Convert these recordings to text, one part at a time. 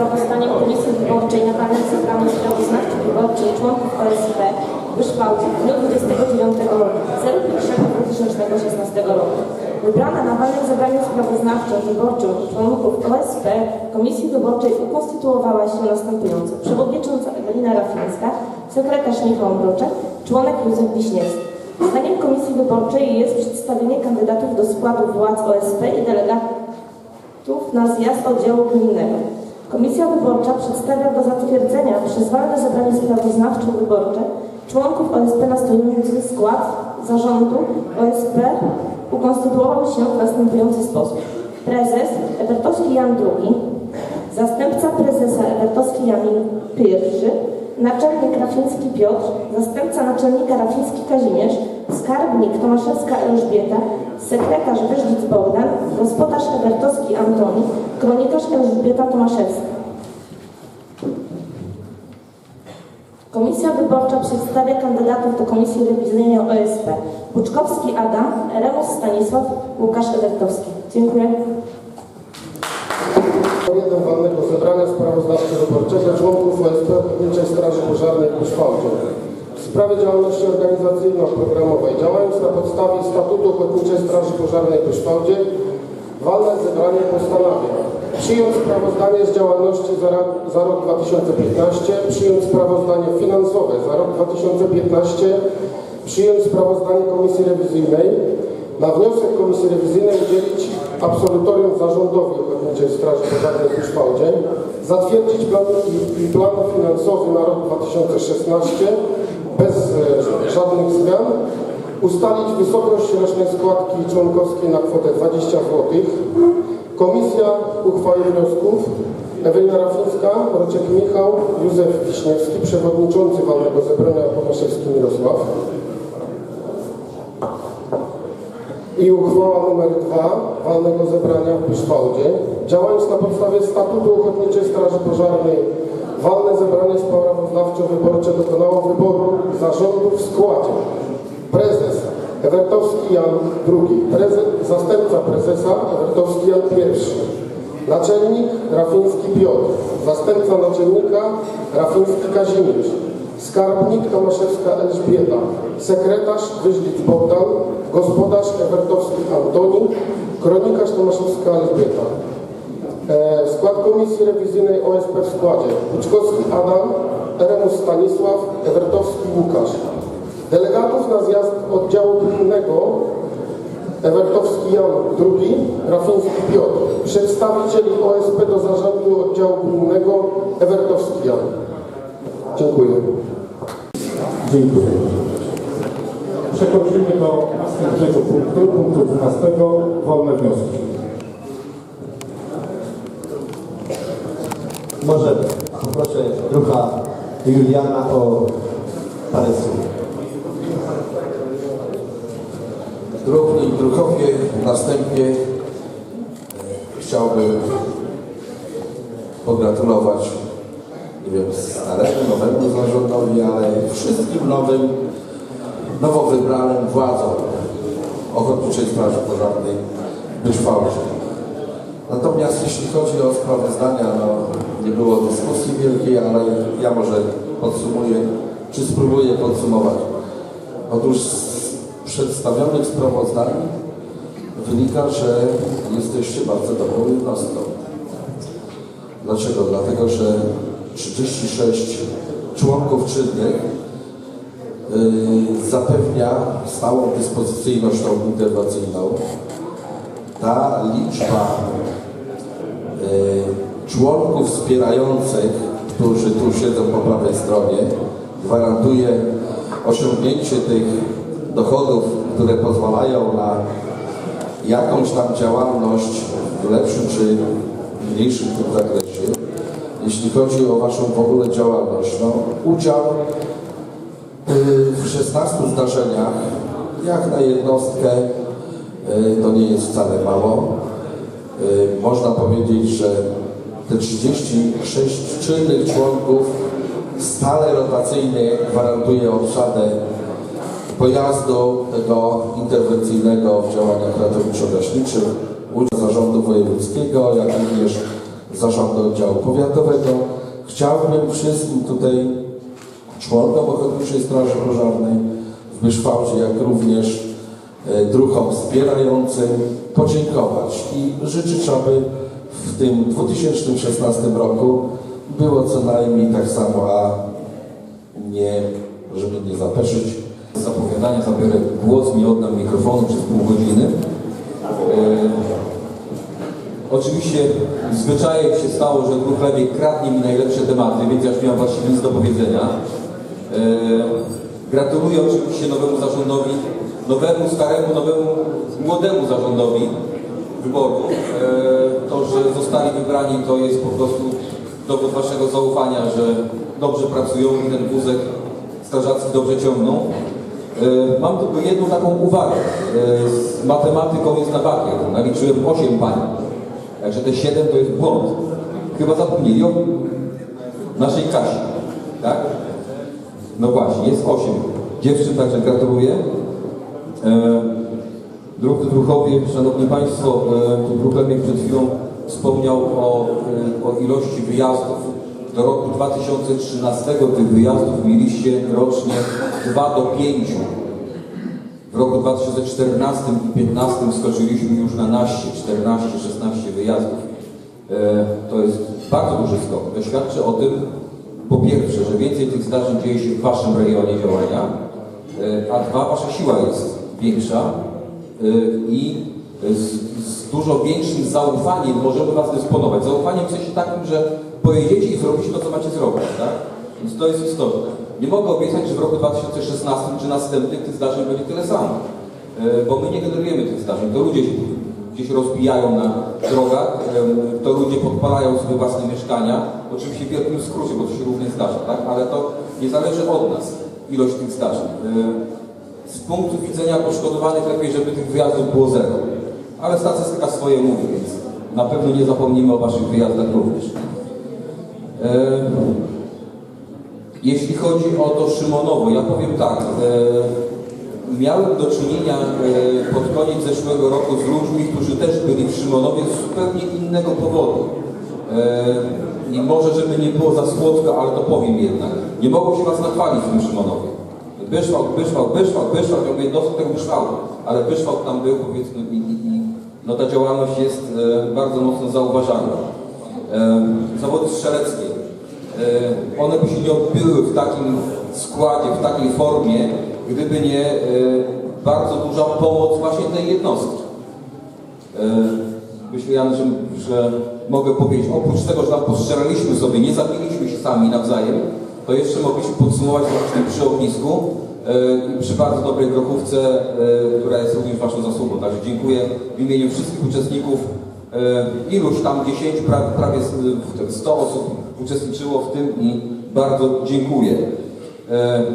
sprawozdaniem Komisji Wyborczej na walnym zebraniu sprawozdawczych wyborczej członków OSP w Wyszwałcie w dniu 29 01.2016 roku. Wybrana na walnym zebraniu sprawozdawczym wyborczym członków OSP Komisji Wyborczej ukonstytuowała się następująco. Przewodnicząca Ewelina Rafińska, sekretarz Michał Mroczek, członek Józef Wiśniewski. Zdaniem Komisji Wyborczej jest przedstawienie kandydatów do składu władz OSP i delegatów na zjazd oddziału gminnego. Komisja Wyborcza przedstawia do zatwierdzenia przez walne zebranie sprawoznawczo-wyborcze członków OSP następujący skład zarządu OSP ukonstytuował się w następujący sposób. Prezes Ebertowski Jan II, zastępca prezesa Ebertowski Jan I, naczelnik Rafiński Piotr, zastępca naczelnika Rafiński Kazimierz, skarbnik Tomaszewska Elżbieta, sekretarz Wyżlic Bogdan, gospodarz Ebertowski Antoni, kronikarz Elżbieta Tomaszewska. Komisja Wyborcza przedstawia kandydatów do Komisji Rewizyjnej OSP. Buczkowski Adam, Remus Stanisław, Łukasz Ebertowski. Dziękuję. Jeden walnego zebrania sprawozdawczo-wyborczego członków OSP Ochotniczej Straży Pożarnej w Buszwałdzie. W sprawie działalności organizacyjno-programowej. Działając na podstawie Statutu Ochotniczej Straży Pożarnej w Buszwałdzie walne zebranie postanawia przyjąć sprawozdanie z działalności za, za rok 2015, przyjąć sprawozdanie finansowe za rok 2015, przyjąć sprawozdanie Komisji Rewizyjnej, na wniosek Komisji Rewizyjnej udzielić absolutorium zarządowi Ochotniczej Straży Pożarnej w Buszwałdzie, zatwierdzić plan, plan finansowy na rok 2016 bez e, żadnych zmian, ustalić wysokość rocznej składki członkowskiej na kwotę 20 zł. Komisja uchwali wniosków Ewelina Rafińska, Roczek Michał, Józef Wiśniewski, przewodniczący walnego zebrania Tomaszewski Mirosław. i uchwała nr 2 walnego zebrania w Buszwałdzie, działając na podstawie statutu Ochotniczej Straży Pożarnej, walne zebranie sprawozdawczo-wyborcze dokonało wyboru zarządu w składzie. Prezes Ewertowski Jan II, prezes, zastępca prezesa Ewertowski Jan I, naczelnik Rafiński Piotr, zastępca naczelnika Rafiński Kazimierz, skarbnik Tomaszewska Elżbieta, sekretarz Wyżlic Bogdan, gospodarz Ewertowski Antoni, kronikarz Tomaszewska Elżbieta. E, skład Komisji Rewizyjnej OSP w składzie Buczkowski Adam, Eremus Stanisław, Ewertowski Łukasz. Delegatów na zjazd oddziału gminnego Ewertowski Jan II, Rafiński Piotr. Przedstawicieli OSP do zarządu oddziału gminnego Ewertowski Jan. Dziękuję. Dziękuję. Przechodzimy do następnego punktu, punktu 12, wolne wnioski. Może poproszę druha Juliana o parę słów. Druhny i druhowie, następnie e, chciałbym pogratulować, nie wiem, staremu, nowemu zarządowi, ale wszystkim nowym, nowo wybranym władzom Ochotniczej Straży Pożarnej w Wyszwałcie. Natomiast jeśli chodzi o sprawozdania, no nie było dyskusji wielkiej, ale ja może podsumuję, czy spróbuję podsumować. Otóż z przedstawionych sprawozdań wynika, że jesteście bardzo dobrą jednostką. Dlaczego? Dlatego, że 36 członków czynnych yy, zapewnia stałą dyspozycyjność tą interwencyjną. Ta liczba członków wspierających, którzy tu siedzą po prawej stronie, gwarantuje osiągnięcie tych dochodów, które pozwalają na jakąś tam działalność w lepszym czy mniejszym tym zakresie. Jeśli chodzi o Waszą w ogóle działalność, no, udział yy, w 16 zdarzeniach, jak na jednostkę, yy, to nie jest wcale mało. Yy, Można powiedzieć, że te 36 czynnych członków stale rotacyjnie gwarantuje obsadę pojazdu tego interwencyjnego w działaniach ratowniczo-gaśniczych, udział zarządu wojewódzkiego, jak również Zarządu Oddziału Powiatowego. Chciałbym wszystkim tutaj członkom Ochotniczej Straży Pożarnej w Byszwałcie, jak również druhom wspierającym podziękować i życzyć, aby w tym 2016 roku było co najmniej tak samo, a nie, żeby nie zapeszyć. Z zapowiadania zabiorę głos, nie oddam mikrofonu przez pół godziny. E, oczywiście zwyczajem się stało, że Grup Lewiej kradnie mi najlepsze tematy, więc ja już mam właściwie nic do powiedzenia. E, gratuluję oczywiście nowemu zarządowi, nowemu, staremu, nowemu, młodemu zarządowi wyborów. E, to, że zostali wybrani, to jest po prostu dowód waszego zaufania, że dobrze pracują i ten wózek strażacki dobrze ciągną. E, Mam tylko jedną taką uwagę. E, Z matematyką jest na bakier. Naliczyłem 8 pań. Także te 7 to jest błąd. Chyba zapomnieli o naszej Kasi. Tak? No właśnie, jest 8 dziewczyn, także gratuluję. E, Drodzy druhowie, Szanowni Państwo, e, tu Bruchlemek przed chwilą wspomniał o, e, o ilości wyjazdów. Do roku 2013 tych wyjazdów mieliście rocznie 2 do 5. W roku 2014 i 2015 skoczyliśmy już na naście, 14, 16 wyjazdów. E, To jest bardzo duży skok. To świadczy o tym, po pierwsze, że więcej tych zdarzeń dzieje się w Waszym rejonie działania, e, a dwa, Wasza siła jest większa e, i z, z dużo większym zaufaniem możemy Was dysponować. Zaufaniem w sensie takim, że pojedziecie i zrobicie to, co macie zrobić, tak? Więc to jest istotne. Nie mogę obiecać, że w roku 2016 czy następnych tych zdarzeń będzie tyle samo, E, bo my nie generujemy tych zdarzeń, to ludzie się gdzieś rozbijają na drogach, em, to ludzie podpalają sobie własne mieszkania, oczywiście w wielkim skrócie, bo to się również zdarza, tak? ale to nie zależy od nas, ilość tych zdarzeń. Z punktu widzenia poszkodowanych lepiej, żeby tych wyjazdów było zero. Ale statystyka swoje mówi, więc na pewno nie zapomnimy o Waszych wyjazdach również. E, Jeśli chodzi o to Szymonowo, ja powiem tak. E, miałem do czynienia e, pod koniec zeszłego roku z ludźmi, którzy też byli w Szymonowie z zupełnie innego powodu. I może, żeby nie było za słodko, ale to powiem jednak. Nie mogło się Was nachwalić w tym Szymonowie. Byszwałk, Byszwałk, Byszwałk, Byszwałk, ja mówię dosyć tego Byszwałku, ale Byszwałk tam był powiedzmy i, i, i no ta działalność jest e, bardzo mocno zauważalna. E, zawody strzeleckie. E, one by się nie odbyły w takim składzie, w takiej formie, gdyby nie e, bardzo duża pomoc właśnie tej jednostki. E, Myślę, Jan, że, że mogę powiedzieć, oprócz tego, że tam postrzelaliśmy sobie, nie zabiliśmy się sami nawzajem, to jeszcze mogliśmy podsumować właśnie przy ognisku e, i przy bardzo dobrej grochówce, e, która jest również Waszą zasługą. Także dziękuję w imieniu wszystkich uczestników. E, Iluś tam 10, prawie, prawie 100 osób uczestniczyło w tym i bardzo dziękuję.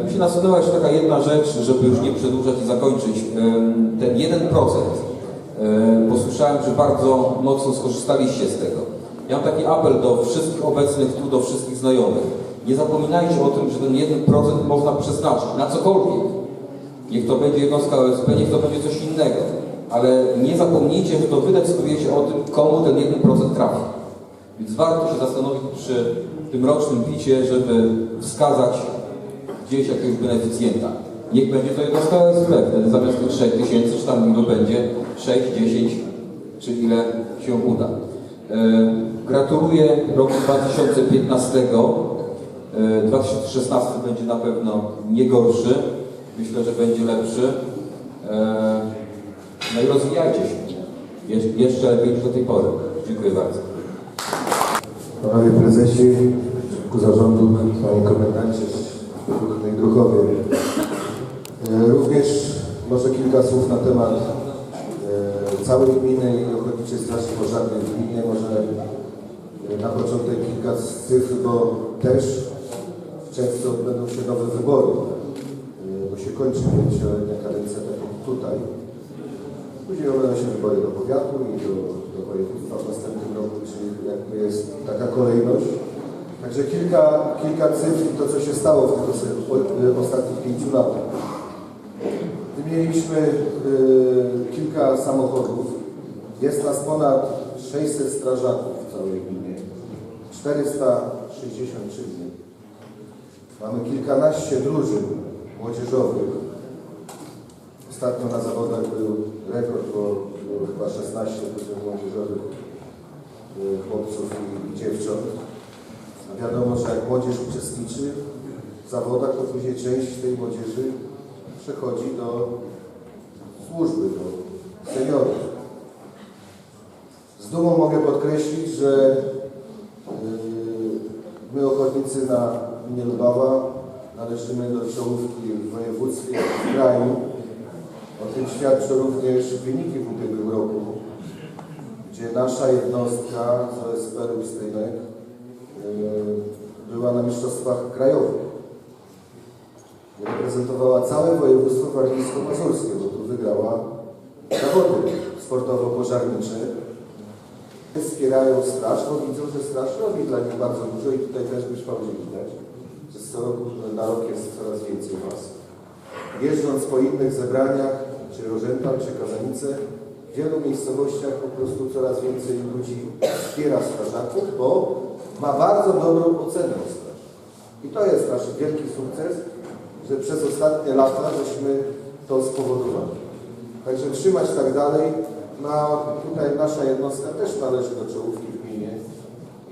Mi się nasunęła jeszcze taka jedna rzecz, żeby już nie przedłużać i zakończyć. Ten 1%. E, Posłyszałem, że bardzo mocno skorzystaliście z tego. Ja mam taki apel do wszystkich obecnych tu, do wszystkich znajomych. Nie zapominajcie o tym, że ten 1% można przeznaczyć na cokolwiek. Niech to będzie jednostka OSP, niech to będzie coś innego. Ale nie zapomnijcie, że to wy decydujecie o tym, komu ten 1% trafi. Więc warto się zastanowić przy tym rocznym picie, żeby wskazać gdzieś jakiegoś beneficjenta. Niech będzie to jednostka OSP, wtedy zamiast tych 6 tysięcy, czy tam ilu będzie, 6, 10, czy ile się uda. E, gratuluję roku 2015. E, 2016 będzie na pewno nie gorszy. Myślę, że będzie lepszy. E, no i rozwijajcie się. Jesz- jeszcze lepiej niż do tej pory. Dziękuję bardzo. Panowie Prezesi, ku zarządu, Panie Komendancie, Druhnej Druchowie. E, Również może kilka słów na temat e, całej gminy i Ochotniczej Straży Pożarnej w gminie. Może e, na początek kilka cyfr, bo też czerwcu odbędą się nowe wybory, e, bo się kończy pięcioletnia kadencja, tak jak tutaj. Później odbędą się wybory do powiatu i do, do województwa w następnym roku, czyli jakby jest taka kolejność. Także kilka, kilka cyfr to, co się stało w tych o- ostatnich pięciu latach. Wymieniliśmy y, kilka samochodów. Jest nas ponad 600 strażaków, w całej gminie. 463 dni. Mamy kilkanaście drużyn młodzieżowych. Ostatnio na zawodach był rekord, bo było chyba 16 drużyn młodzieżowych y, chłopców i, dziewcząt. A wiadomo, że jak młodzież uczestniczy w zawodach, to później część tej młodzieży przechodzi do służby, do seniorów. Z dumą mogę podkreślić, że yy, my ochotnicy na gminie Lubawa należymy do czołówki w województwie w kraju. O tym świadczą również wyniki w ubiegłym roku, gdzie nasza jednostka z OSP Rustynek yy, była na mistrzostwach krajowych. Reprezentowała całe województwo warmińsko-mazurskie, bo tu wygrała zawody sportowo-pożarnicze. Wspierają straż, bo widzą, że straż robi dla nich bardzo dużo i tutaj też w Szwabie widać, że z co roku na rok jest coraz więcej was. Jeżdżąc po innych zebraniach, czy Rożęta, czy Kazanice, w wielu miejscowościach po prostu coraz więcej ludzi wspiera strażaków, bo ma bardzo dobrą ocenę straży. I to jest nasz wielki sukces, że przez ostatnie lata żeśmy to spowodowali. Także trzymać tak dalej. Na, tutaj nasza jednostka też należy do czołówki w gminie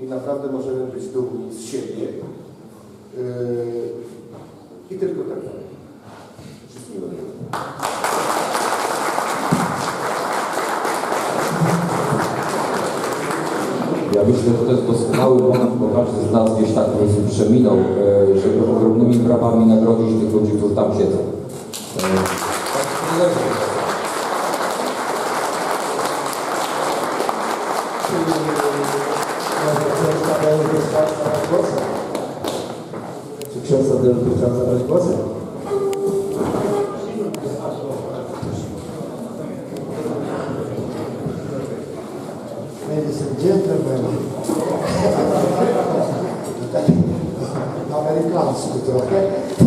i naprawdę możemy być dumni z siebie. Yy, I tylko tak dalej. Wszystkiego dobrego. Ja myślę, że to jest doskonały moment, bo każdy z nas gdzieś tak powiedzmy przeminął, e, żeby ogromnymi brawami nagrodzić tych ludzi, którzy tam siedzą. E. Czy ksiądz Tadeusz chciał zabrać głos? Ladies and gentlemen, tak amerykańsku trochę.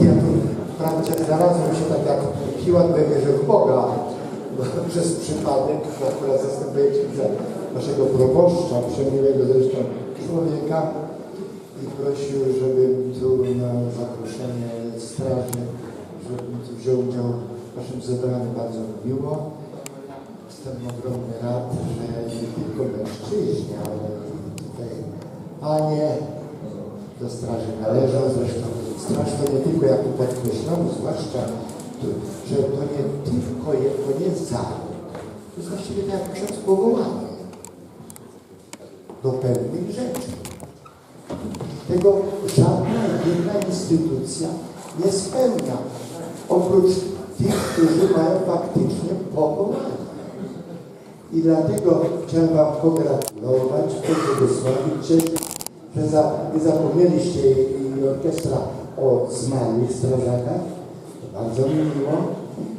Ja tu wprawdzie znalazłem się tak jak Piłat we wierze w Boga, bo przez przypadek, akurat zastępuję księdza naszego proboszcza, przemiłego zresztą człowieka i prosił, żebym tu na zaproszenie straży, żebym tu wziął udział w waszym zebraniu bardzo mi miło. Jestem ogromny rad, że nie tylko mężczyźni, ale tutaj panie do straży należą. Zresztą straż to nie tylko, jak tu podkreślono, zwłaszcza że to nie tylko je, to nie zawód. To jest właściwie tak jak ksiądz powołany do pewnych rzeczy. Tego żadna inna instytucja nie spełnia, oprócz tych, którzy mają faktycznie powołanie. I dlatego chciałem Wam pogratulować, pobłogosławić, cieszyć, że za, nie zapomnieliście i, orkiestra o zmarłych strażakach. To bardzo mi miło,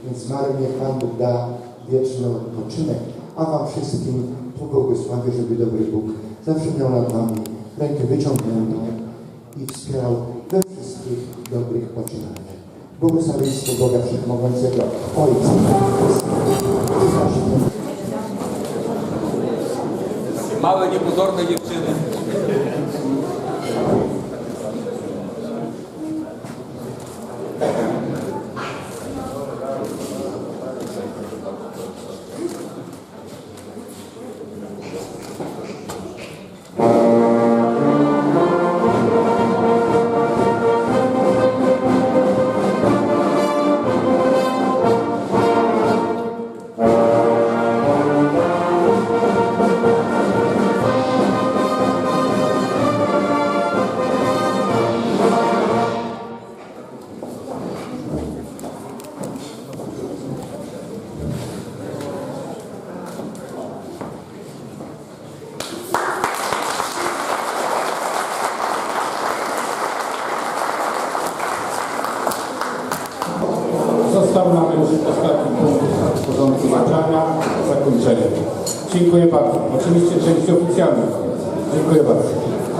więc zmarłym niech Pan Bóg da wieczny odpoczynek, a Wam wszystkim pobłogosławię, żeby dobry Bóg zawsze miał nad Wami rękę wyciągniętą i wspierał we wszystkich dobrych poczynaniach. Błogosławieństwo Boga Wszechmogącego, Ojca, i zawsze Małe,